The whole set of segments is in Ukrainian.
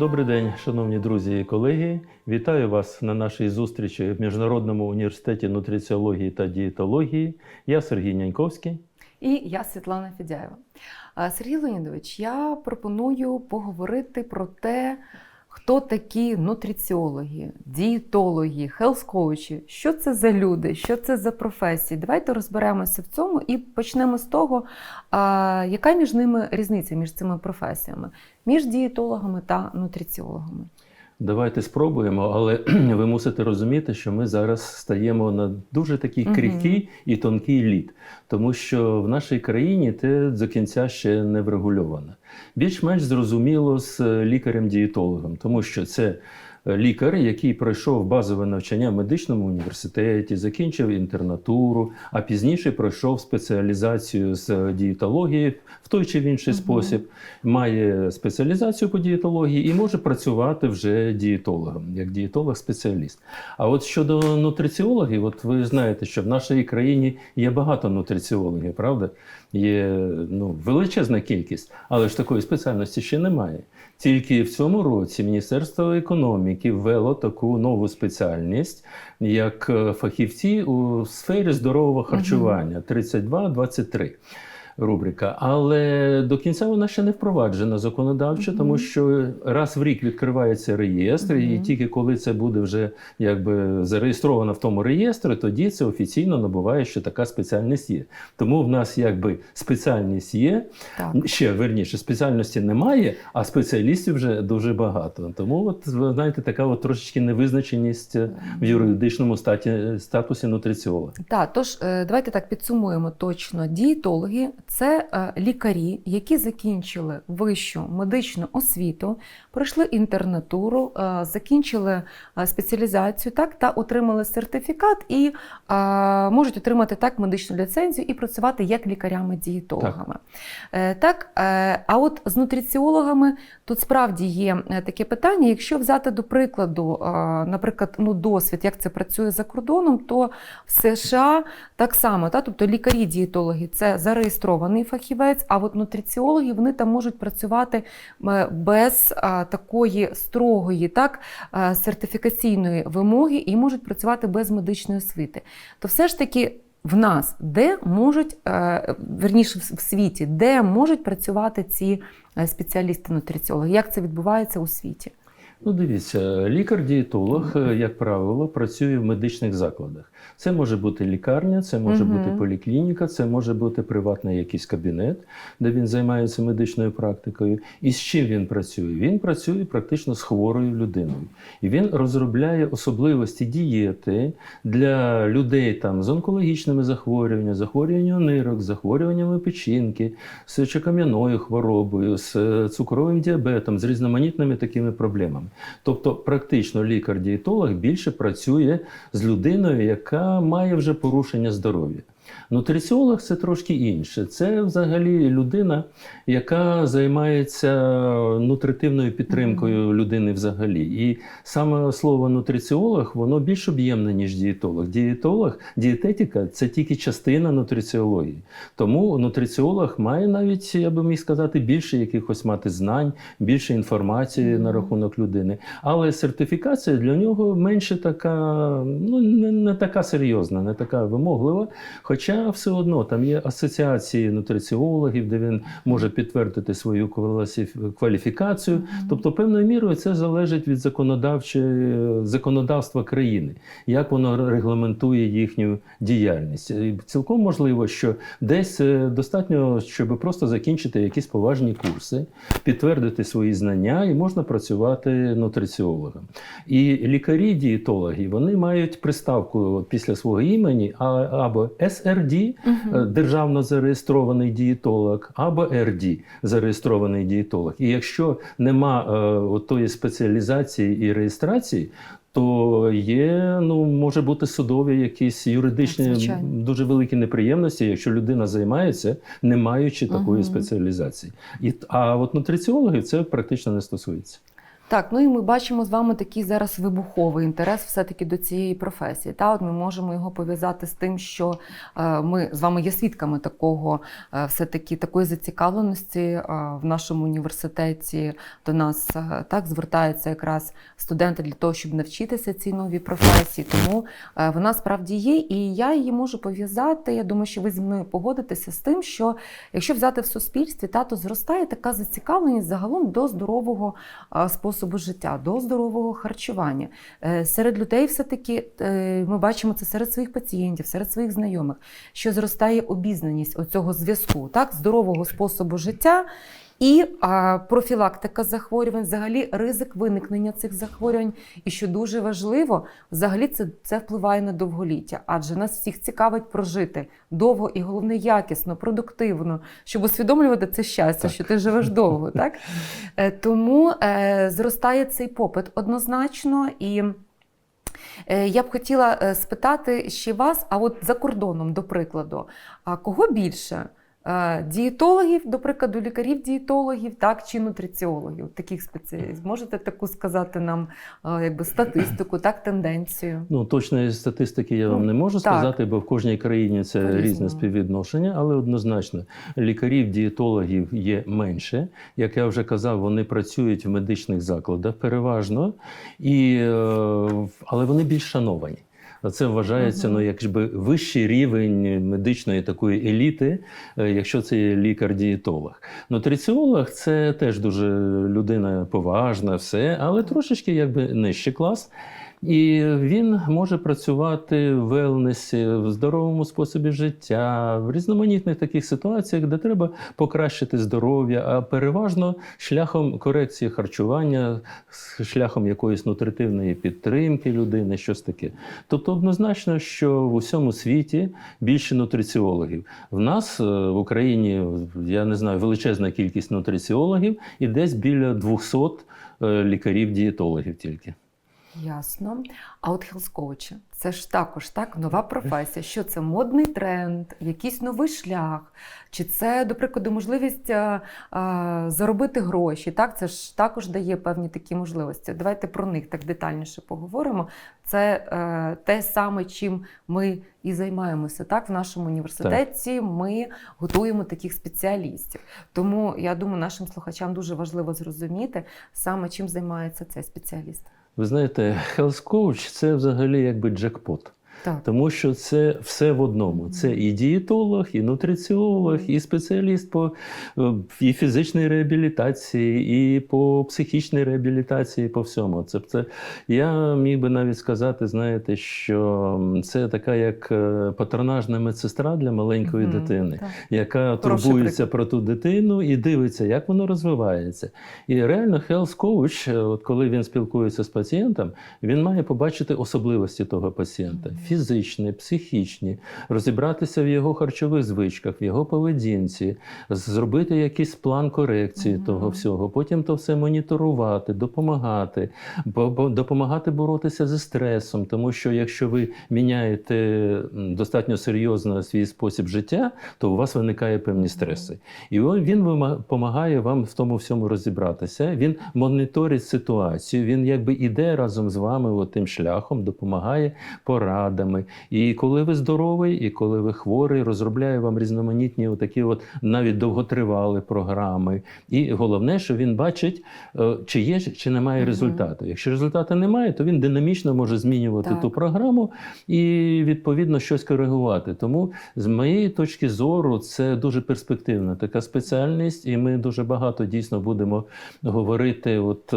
Добрий день, шановні друзі і колеги. Вітаю вас на нашій зустрічі в Міжнародному університеті нутриціології та дієтології. Я Сергій Няньковський. І я Світлана Федяєва. Сергій Леонідович, я пропоную поговорити про те, хто такі нутриціологи, дієтологи, хелс-коучі, що це за люди, що це за професії. Давайте розберемося в цьому і почнемо з того, яка між ними різниця між цими професіями, між дієтологами та нутриціологами. Давайте спробуємо, але ви мусите розуміти, що ми зараз стаємо на дуже такий крихкий і тонкий лід, тому що в нашій країні те до кінця ще не врегульовано. Більш-менш зрозуміло з е, лікарем-дієтологом, тому що це лікар, який пройшов базове навчання в медичному університеті, закінчив інтернатуру, а пізніше пройшов спеціалізацію з е, дієтології в той чи в інший Мгм. спосіб, має спеціалізацію по дієтології і може працювати вже дієтологом, як дієтолог-спеціаліст. А от щодо нутриціологів, от ви знаєте, що в нашій країні є багато нутриціологів, правда? Є ну, величезна кількість, але ж такої спеціальності ще немає. Тільки в цьому році Міністерство економіки ввело таку нову спеціальність, як е, фахівці у сфері здорового харчування. 32-23 рубрика. Але до кінця вона ще не впроваджена законодавчо, тому що раз в рік відкривається реєстр, і тільки коли це буде вже якби зареєстровано в тому реєстрі, тоді це офіційно набуває, що така спеціальність є. Тому в нас якби спеціальність є, Так. ще верніше, спеціальності немає, а спеціалістів вже дуже багато. Тому, от ви знаєте, така от трошечки невизначеність е, в юридичному статі, статусі нутриціолога. Так, тож е, давайте так підсумуємо точно. Дієтологи це е, лікарі, які закінчили вищу медичну освіту, пройшли інтернатуру, е, закінчили е, спеціалізацію так, та отримали сертифікат і можуть отримати так медичну ліцензію і працювати як лікарями-дієтологами. Так, е, а от з нутриціологами тут справді є таке питання. Якщо взяти до прикладу, наприклад, ну, досвід, як це працює за кордоном, то в США так само, та, тобто лікарі-дієтологи це зареєстрований фахівець, а от нутриціологи вони там можуть працювати без такої строгої так, сертифікаційної вимоги і можуть працювати без медичної освіти. То все ж таки. В нас, де можуть, е, верніше в в світі, де можуть працювати ці е, спеціалісти-нутриціологи? Як це відбувається у світі? Ну, дивіться, лікар-дієтолог, е, як правило, працює в медичних закладах. Це може бути лікарня, це може Мгм. бути поліклініка, це може бути приватний якийсь кабінет, де він займається медичною практикою. І з чим він працює? Він працює практично з хворою людиною. І він розробляє особливості дієти для людей там, з онкологічними захворюваннями, захворюванням нирок, захворюваннями печінки, з сечокам'яною хворобою, з е, цукровим діабетом, з різноманітними такими проблемами. Тобто, практично лікар-дієтолог більше працює з людиною, яка має вже порушення здоров'я. Нутриціолог це трошки інше. Це взагалі людина, яка займається нутритивною підтримкою людини взагалі. І саме слово нутриціолог воно більш об'ємне, ніж дієтолог. Дієтолог, дієтетика це тільки частина нутриціології. Тому нутриціолог має навіть, я би міг сказати, більше якихось мати знань, більше інформації на рахунок людини. Але сертифікація для нього менше така, ну не, не така серйозна, не така вимоглива. Хоча все одно там є асоціації нутриціологів, де він може підтвердити свою кваліфікацію. Тобто, певною мірою це залежить від законодавчої законодавства країни, як воно регламентує їхню діяльність. І цілком можливо, що десь е, достатньо, щоб просто закінчити якісь поважні курси, підтвердити свої знання, і можна працювати нутриціологом. І лікарі-дієтологи вони мають приставку після свого імені або СРД, е, державно зареєстрований дієтолог, або РД зареєстрований дієтолог. І якщо нема е, тої спеціалізації і реєстрації, то є, ну може бути судові якісь юридичні Звичайно. дуже великі неприємності, якщо людина займається, не маючи такої Мгм. спеціалізації. І а от нутриціологів це практично не стосується. Так, ну і ми бачимо з вами такий зараз вибуховий інтерес все-таки до цієї професії. Та от ми можемо його пов'язати з тим, що е, ми з вами є свідками такого, е, все-таки такої зацікавленості е, в нашому університеті до нас так звертаються якраз студенти для того, щоб навчитися цій новій професії. Тому вона справді є, і я її можу пов'язати. Я думаю, що ви зі мною погодитеся з тим, що якщо взяти в суспільстві, та то зростає така зацікавленість загалом до здорового а, способу життя, до здорового харчування. Е, Серед людей все-таки е, ми бачимо це серед своїх пацієнтів, серед своїх знайомих, що зростає обізнаність оцього зв'язку, так, здорового способу життя. І а, профілактика захворювань, взагалі ризик виникнення цих захворювань. І що дуже важливо, взагалі це, це впливає на довголіття, адже нас всіх цікавить прожити довго і головне якісно, продуктивно, щоб усвідомлювати це щастя, Так. що ти живеш довго. Так? Е, Тому е, зростає цей попит однозначно і. е, Я б хотіла спитати ще вас, а от за кордоном, до прикладу, а кого більше? Е, Дієтологів, до прикладу, лікарів-дієтологів, так, чи нутриціологів, таких спеціалістів. Можете таку сказати нам е, якби, статистику, так, тенденцію? Ну, точної статистики я вам Ну, не можу так. сказати, бо в кожній країні це По-різному. різне співвідношення, але однозначно лікарів, дієтологів є менше. Як я вже казав, вони працюють в медичних закладах переважно, і, е, але вони більш шановані. Це вважається ну, якби вищий рівень медичної такої еліти, е, якщо це є лікар-дієтолог. Нутриціолог це теж дуже людина поважна, все, але трошечки якби нижчий клас. І він може працювати в велнесі, в здоровому способі життя, в різноманітних таких ситуаціях, де треба покращити здоров'я, а переважно шляхом корекції харчування, шляхом якоїсь нутритивної підтримки людини, щось таке. Тобто, однозначно, що в усьому світі більше нутриціологів. В нас е, в Україні я не знаю величезна кількість нутриціологів і десь біля 200 е, лікарів-дієтологів тільки. Ясно. А от хелскоучі це ж також так нова професія. Що це модний тренд, якийсь новий шлях, чи це, до прикладу, можливість а, а, заробити гроші? Так, це ж також дає певні такі можливості. Давайте про них так детальніше поговоримо. Це е, те саме, чим ми і займаємося. Так, в нашому університеті ми готуємо таких спеціалістів. Тому я думаю, нашим слухачам дуже важливо зрозуміти саме чим займається цей спеціаліст. Ви знаєте, Health Coach – це взагалі якби джекпот. Так. Тому що це все в одному. Це і дієтолог, і нутриціолог, і спеціаліст по е, і фізичній реабілітації, і по психічній реабілітації, і по всьому. Це, це я міг би навіть сказати, знаєте, що це така як е, патронажна медсестра для маленької Мгм, дитини так. яка Хороший турбується приклад. про ту дитину і дивиться, як воно розвивається. І реально health coach, е, от коли він спілкується з пацієнтом, він має побачити особливості того пацієнта. Фізичні, психічні, розібратися в його харчових звичках, в його поведінці, зробити якийсь план корекції Мгм. того всього. Потім то все моніторувати, допомагати, бо- бо- допомагати боротися зі стресом, тому що якщо ви міняєте достатньо серйозно свій спосіб життя, то у вас виникає певні стреси. І він допомагає вам в тому всьому розібратися. Він моніторить ситуацію, він якби іде разом з вами тим шляхом, допомагає порадами. І коли ви здоровий, і коли ви хворий, розробляє вам різноманітні такі от навіть довготривалі програми. І головне, що він бачить, е, чи є чи немає результату. Якщо результату немає, то він динамічно може змінювати Так. ту програму і відповідно щось коригувати. Тому з моєї точки зору це дуже перспективна така спеціальність, і ми дуже багато дійсно будемо говорити. От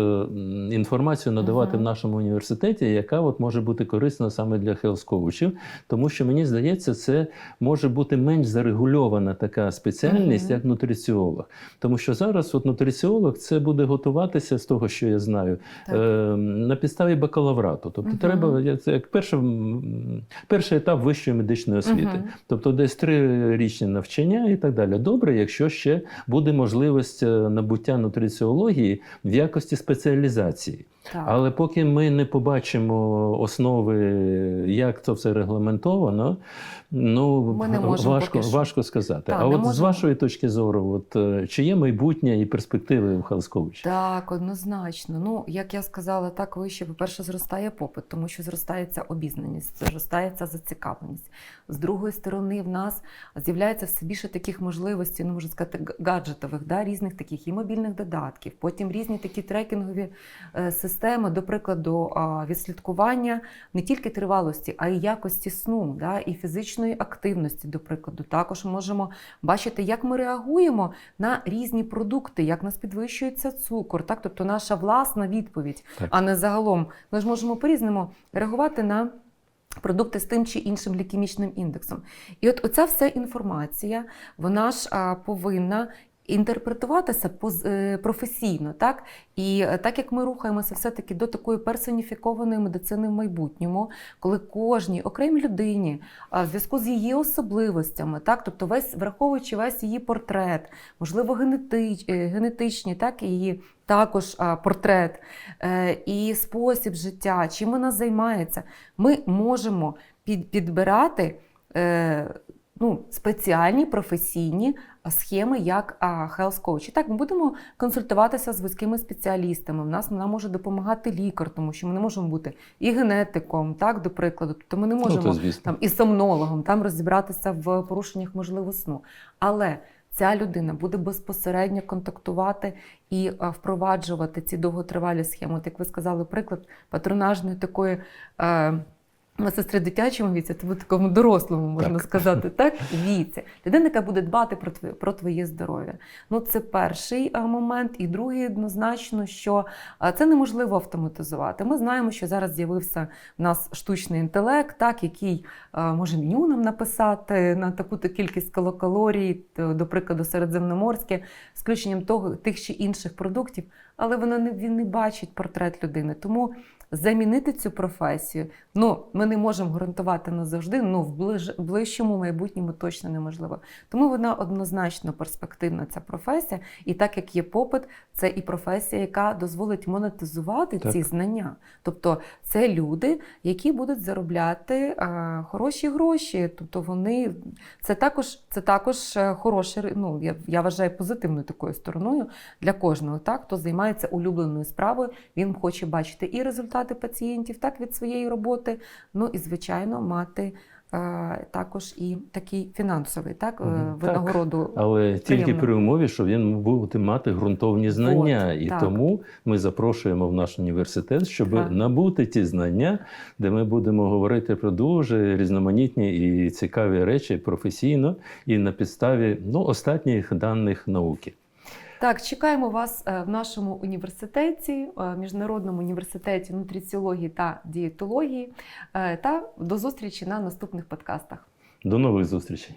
інформацію надавати Мгм. в нашому університеті, яка от може бути корисна саме для хелс-коучів, тому що мені здається, це може бути менш зарегульована така спеціальність, Мгм. як нутриціолог. Тому що зараз от нутриціолог це буде готуватися з того, що я знаю, Так. е, на підставі бакалаврату. Тобто, Мгм. треба це як перший, перший етап вищої медичної освіти. Мгм. Тобто десь трирічні навчання і так далі. Добре, якщо ще буде можливість е, набуття нутриціології в якості спеціалізації. Але поки ми не побачимо основи, як це все регламентовано, ну Ми не можемо важко, поки що. важко сказати. Так, а от з вашої точки зору, от е, чи є майбутнє і перспективи в Халсковичі? Так, однозначно. Ну, як я сказала, так вище, по-перше, зростає попит, тому що зростається обізнаність, зростається зацікавленість. З другої сторони, в нас з'являється все більше таких можливостей, ну можна сказати, гаджетових, да, різних таких і мобільних додатків, потім різні такі трекінгові е, системи, до прикладу, відслідкування не тільки тривалості, а й якості сну, да, і фізичної активності, до прикладу. Також можемо бачити, як ми реагуємо на різні продукти, як нас підвищується цукор, так? тобто наша власна відповідь, Так. а не загалом. Ми ж можемо по-різному реагувати на. Продукти з тим чи іншим глікемічним індексом. І от оця вся інформація, вона ж а, повинна інтерпретуватися е, професійно, так? І е, так як ми рухаємося все-таки до такої персоніфікованої медицини в майбутньому, коли кожній окремій людині в зв'язку з її особливостями, так, тобто весь враховуючи весь її портрет, можливо, генетич, е, генетичні, так, її також портрет і спосіб життя, чим вона займається, ми можемо під, підбирати. Ну, спеціальні професійні схеми, як health coach. І так, ми будемо консультуватися з вузькими спеціалістами. В нас нам може допомагати лікар, тому що ми не можемо бути і генетиком, так, до прикладу. Тобто ми не можемо Ну, то, там і сомнологом там розібратися в порушеннях можливо сну. Але ця людина буде безпосередньо контактувати і впроваджувати ці довготривалі схеми. От як ви сказали, приклад патронажної такої. Е, Медсестри в дитячому віці, в такому дорослому, можна Так. сказати, так віці. Людина, яка буде дбати про твоє, про твоє здоров'я. Ну, це перший момент. І другий однозначно, що це неможливо автоматизувати. Ми знаємо, що зараз з'явився в нас штучний інтелект, так, який може меню нам написати на таку-то кількість кілокалорій, до прикладу, середземноморське, з включенням того, тих чи інших продуктів, але воно не, він не бачить портрет людини. Тому замінити цю професію, ну, ми не можемо гарантувати назавжди, ну, в ближ, ближчому майбутньому точно неможливо. Тому вона однозначно перспективна, ця професія. І так як є попит, це і професія, яка дозволить монетизувати Так. ці знання. Тобто це люди, які будуть заробляти е, хороші гроші. Тобто вони це також, це також е, хороше, ну, я, я вважаю позитивною такою стороною для кожного. Так? Хто займається улюбленою справою, він хоче бачити і результати пацієнтів так, від своєї роботи, ну і, звичайно, мати. е, Також і такий фінансовий так, е, Мгм. Так. винагороду Але тільки при умові, що він буде мати ґрунтовні знання. От, і так. тому ми запрошуємо в наш університет, щоб Так. набути ті знання, де ми будемо говорити про дуже різноманітні і цікаві речі професійно і на підставі ну, останніх даних науки. Так, чекаємо вас е, в нашому університеті, е, Міжнародному університеті нутриціології та дієтології. Е, Та до зустрічі на наступних подкастах. До нових зустрічей.